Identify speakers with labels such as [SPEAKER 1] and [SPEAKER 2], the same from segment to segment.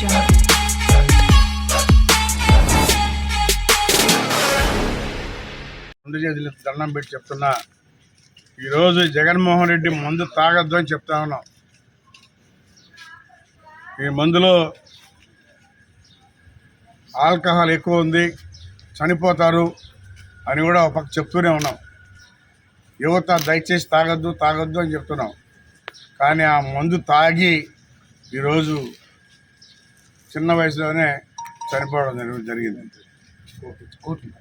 [SPEAKER 1] job.
[SPEAKER 2] ముందు చేతులు దండం పెట్టి చెప్తున్నా. ఈరోజు జగన్మోహన్ రెడ్డి మందు తాగొద్దు అని చెప్తా ఉన్నాం. ఈ మందులో ఆల్కహాల్ ఎక్కువ ఉంది చనిపోతారు అని కూడా ఒక పక్క చెప్తూనే ఉన్నాం. యువత దయచేసి తాగొద్దు తాగొద్దు అని చెప్తున్నాం. కానీ ఆ మందు తాగి ఈరోజు చిన్న వయసులోనే చనిపోవడం జరి- జరిగింది.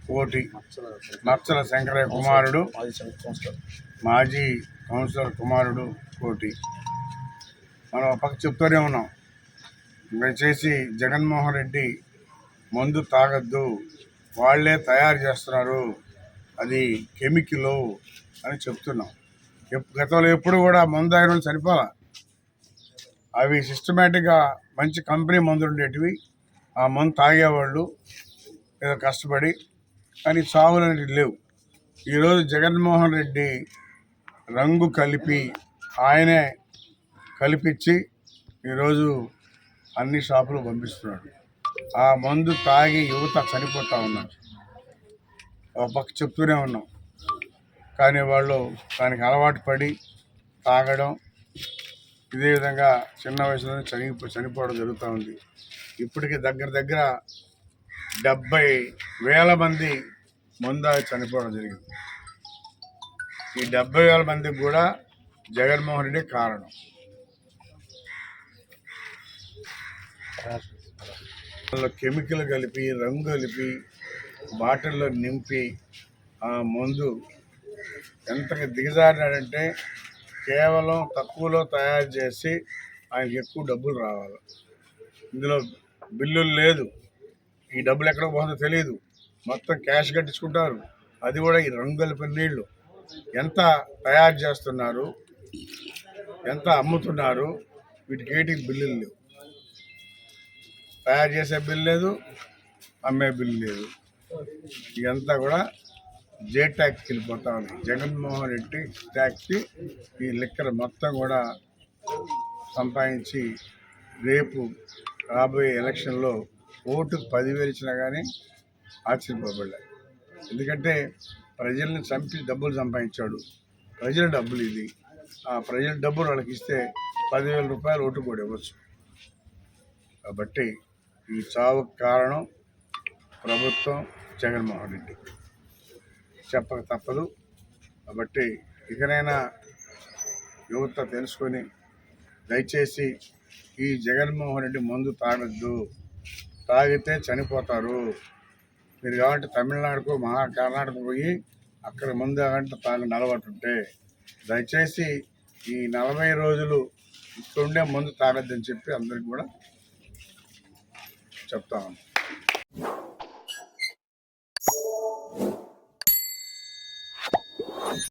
[SPEAKER 2] కోటి మత్సల శంకరయ్య. కుమారుడు. మాజీ కౌన్సిలర్. కుమారుడు కోటి. మనం పక్క చెప్తూనే ఉన్నాం. దయచేసి జగన్మోహన్ రెడ్డి మందు తాగద్దు. వాళ్ళే తయారు చేస్తున్నారు. అది కెమికల్ అని చెప్తున్నాం. గతంలో ఎప్పుడు కూడా మందు తాగిన చనిపోవాలా? అవి సిస్టమేటిక్గా మంచి కంపెనీ మందులు ఉండేటివి. ఆ మందు తాగేవాళ్ళు ఏదో కష్టపడి కానీ చావులు అనేవి లేవు. ఈరోజు జగన్మోహన్ రెడ్డి రంగు కలిపి ఆయనే కలిపించి ఈరోజు అన్ని షాపులు పంపిస్తున్నాడు. ఆ మందు తాగి యువత చనిపోతూ ఉన్నారు. ఒక పక్క చెప్తూనే ఉన్నాం. కానీ వాళ్ళు దానికి అలవాటు పడి తాగడం ఇదే విధంగా చిన్న వయసులోనే చనిపో చనిపోవడం జరుగుతూ ఉంది. ఇప్పటికి దగ్గర దగ్గర డెబ్బై వేల మంది ముందా చనిపోవడం జరిగింది. ఈ డెబ్బై వేల మందికి కూడా జగన్మోహన్ రెడ్డి కారణం. అందులో కెమికల్ కలిపి రంగు కలిపి బాటిల్లో నింపి ఆ మందు ఎంతగా దిగజారినాడంటే కేవలం తక్కువలో తయారు చేసి ఆయనకి ఎక్కువ డబ్బులు రావాలి. ఇందులో బిల్లులు లేదు. ఈ డబ్బులు ఎక్కడ పోతుందో తెలియదు మొత్తం క్యాష్ కట్టించుకుంటారు. అది కూడా ఈ రంగు కలిపిన నీళ్ళు. ఎంత తయారు చేస్తున్నారు? ఎంత అమ్ముతున్నారు? వీటికి ఏటికి బిల్లులు లేవు. తయారు చేసే బిల్లు లేదు అమ్మే బిల్లు లేదు. ఇదంతా కూడా జే ట్యాక్స్కి వెళ్ళిపోతా ఉంది జగన్మోహన్ రెడ్డి ట్యాక్స్కి ఈ లిక్కర్ మొత్తం కూడా సంపాదించి రేపు రాబోయే ఎలక్షన్లో ఓటుకు పదివేలు ఇచ్చినా కానీ ఆశ్చర్యపోబడలే. ఎందుకంటే ప్రజల్ని చంపి డబ్బులు సంపాదించాడు. ప్రజల డబ్బులు ఇది. ఆ ప్రజల డబ్బులు వాళ్ళకి ఇస్తే పదివేల రూపాయలు ఓటు కూడా ఇవ్వచ్చు. కాబట్టి ఈ చావుకు కారణం ప్రభుత్వం జగన్మోహన్ రెడ్డి. చెప్పక తప్పదు. కాబట్టి ఇకనైనా యువత తెలుసుకొని దయచేసి ఈ జగన్మోహన్ రెడ్డి మందు తాగొద్దు. తాగితే చనిపోతారు. మీరు కాబట్టి తమిళనాడుకు మహా కర్ణాటక పోయి అక్కడ ముందు అంటే తాగని అలవాటు ఉంటే దయచేసి ఈ నలభై రోజులు ఇక్కడుండే మందు తాగొద్దని చెప్పి అందరికి కూడా చెప్తా